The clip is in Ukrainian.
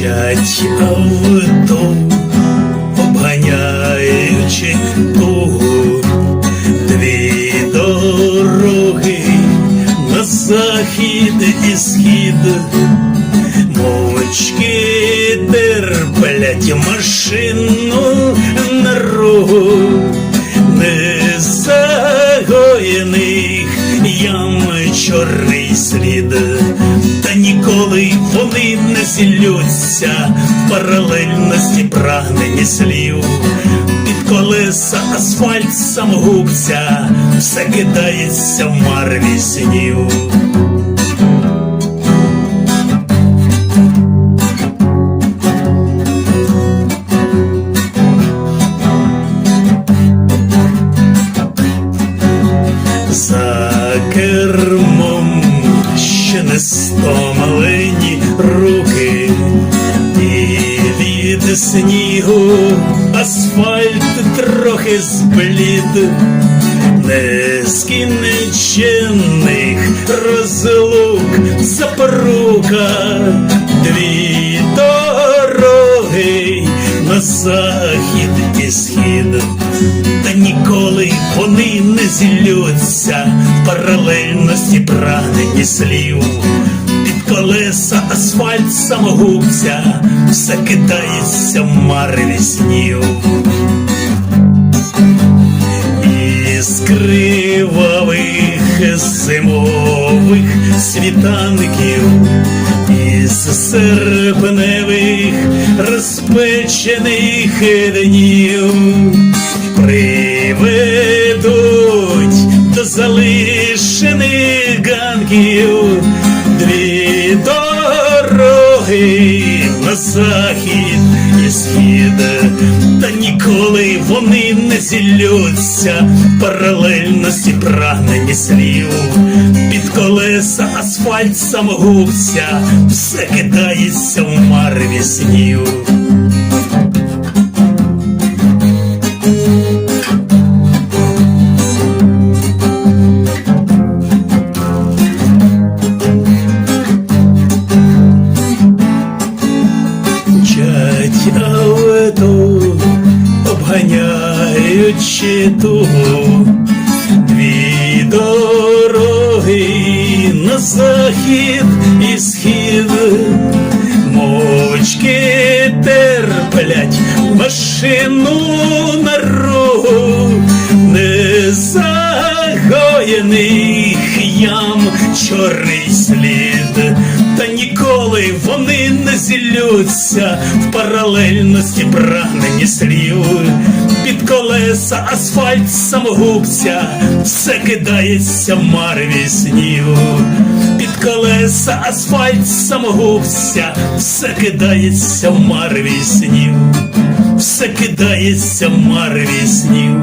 мчать авто, обганяючи тугу дві дороги на захід і схід, мовчки терплять машину. Зіллються в паралельності прагнені слів. Під колеса асфальт самогубця, все кидається в марві снів. За кермом ще не стомлені снігу асфальт трохи зблід, нескінчених розлук запорука, дві дороги на захід і схід. Та ніколи вони не зіллються в паралельності прагнені слів. Колеса асфальт самогубця, все кидається мареві снів. Із кривавих зимових світанків, із серпневих розпечених днів приведуть до залишених ганків дві дороги на захід і схід, та ніколи вони не зіллються в паралельності прагнені слів. Під колеса асфальт самогубця, все кидається в марві снів. Мчать авто, обганяючи тугу, дві дороги на захід і схід, мовчки терплять машину на ругу, незагоєних ям чорний слід, зіллються в паралельності прагнені слів. Під колеса асфальт самогубця, все кидається в марві снів. Під колеса асфальт самогубця, все кидається в марві снів, все кидається в марві снів.